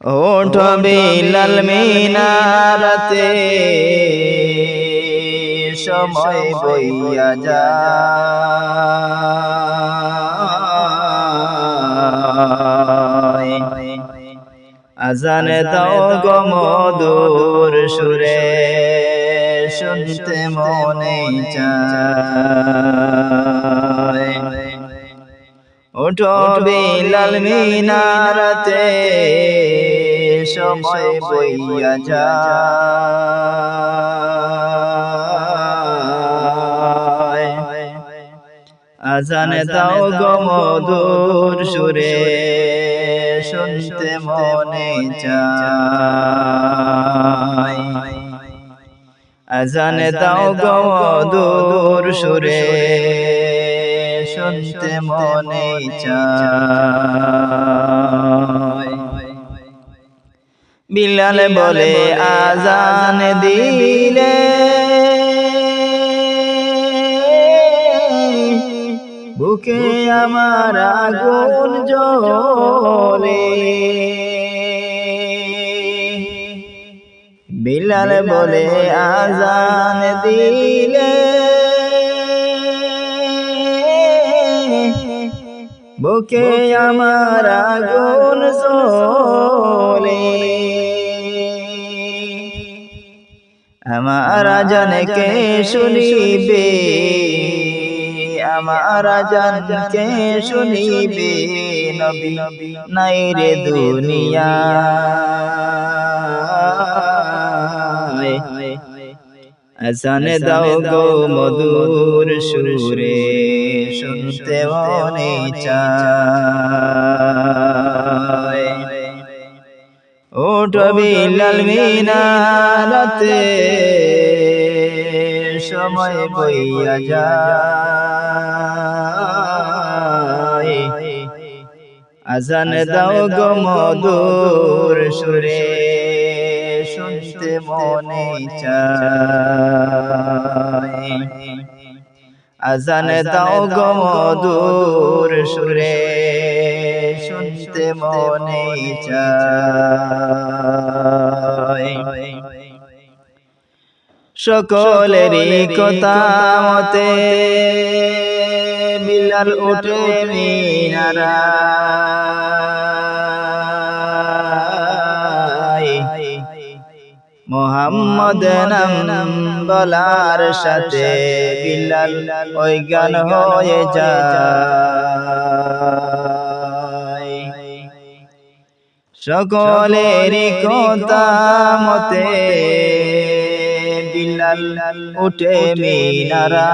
ওঠ বিলাল মিনারাতে। সময় বইয়া যায় আজানে দাও গমদুর সুরে শুনতে মনে চায়। ওঠো বিলাল মিনারাতে সময় বইয়া যায় আজানে দাও গমদুর সুরে শুনতে মনে চায় আজানে দাও গমদুর সুরে শুনতে মনে চায় বিলাল বলে আজান দিলে। বুকে আমার আগুন জ্বলে। বিলাল বলে আজান দিলে। বুকে আমার আগুন জ্বলে। আমার জানকে শুনিবে। আমার জানকে শুনিবে। নবী নাই রে দুনিয়া। আসানে দাও গো মধুর সুরে। শুনতে মনে চায়। ওঠ বিলাল মিনারাতে সময় বইয়া যায়। আজান দাও গো মধুর সুরে শুনতে মনে চায়। আজান দাও গো মধুর সুরে শুনতে মনে চায়। সকলেরই কথা মতে বিলাল উঠে মিনারা। মোহাম্মদ নাম বলার সাথে বিলাল ওই গান হয়ে যায়। সকলের কথা মতে বিলাল উঠে মিনারা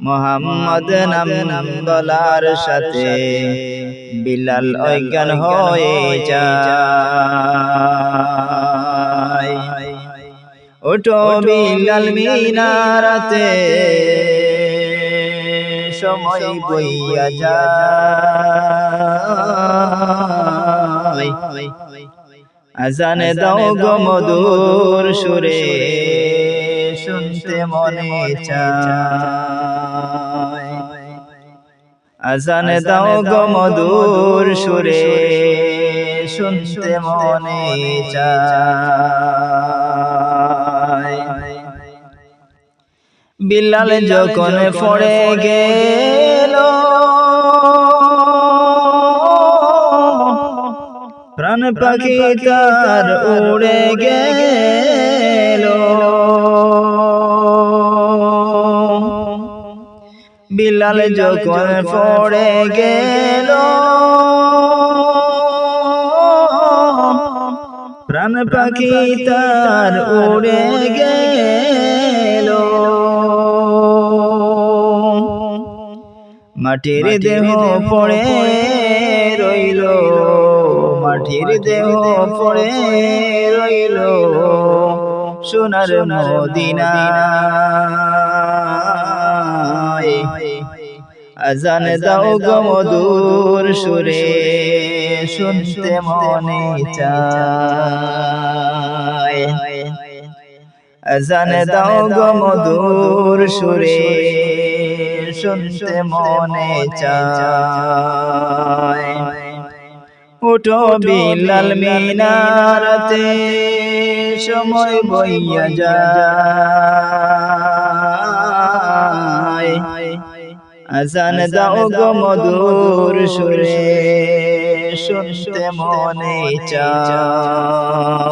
মোহাম্মদ নাম বলার সাথে বিলাল অজ্ঞান হয়ে যায়। ওঠো বিলাল মিনারাতে, সময় বইয়া যায়। আজানে দাও গো মধুর সুরে। শুনতে মনে চায়। আজানে দাও গো মধুর সুরে, শুনতে মনে চায়। বিলাল যখন পড়ে গেল, প্রাণ পাখি তার উড়ে গেল। বিলাল যখন পড়ে গেল। প্রাণ পাখি তার উড়ে গেল। মাটির দেহ পড়ে রইল। মাটির দেহ পড়ে রইল। সোনার মদিনা। আজান দাও গো মধুর সুরে, শুনতে মনে চায়। আজান দাও গো মধুর সুরে, শুনতে মনে চায়। উঠো বিলাল মিনারতে, সময় বইয়া যায়। আজান দাও গো মধুর সুরে শুনতে মনে চায়।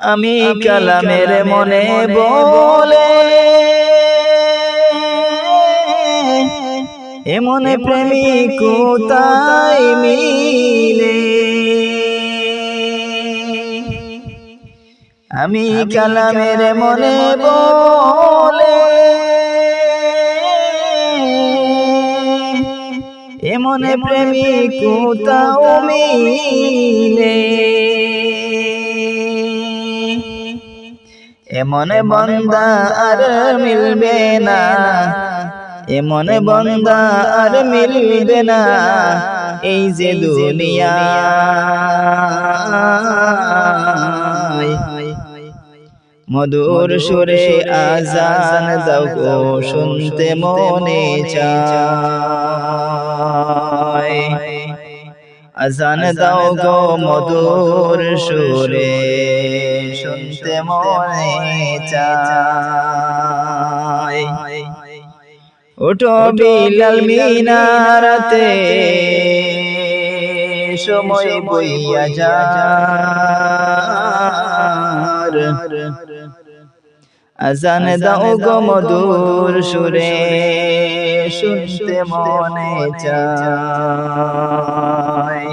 আমি কালামের মনে বলে এমন প্রেমিক কোথায় মিলে আমি কালামের মনে বলে এমন প্রেমিক কোথাও মিলে এমন বন্দা আর মিলবে না। এমন বন্দা আর মিলবে না। এই যে দুনিয়া। মধুর সুরে আজান দাও গো শুনতে মনে চায়। আজান দাও গো মধুর সুরে শুনতে মনে চায়। ওঠো বিলাল মিনারাতে সময় বইয়া যার আজান দাও গো মধুর সুরে শুনতে মনে চায়।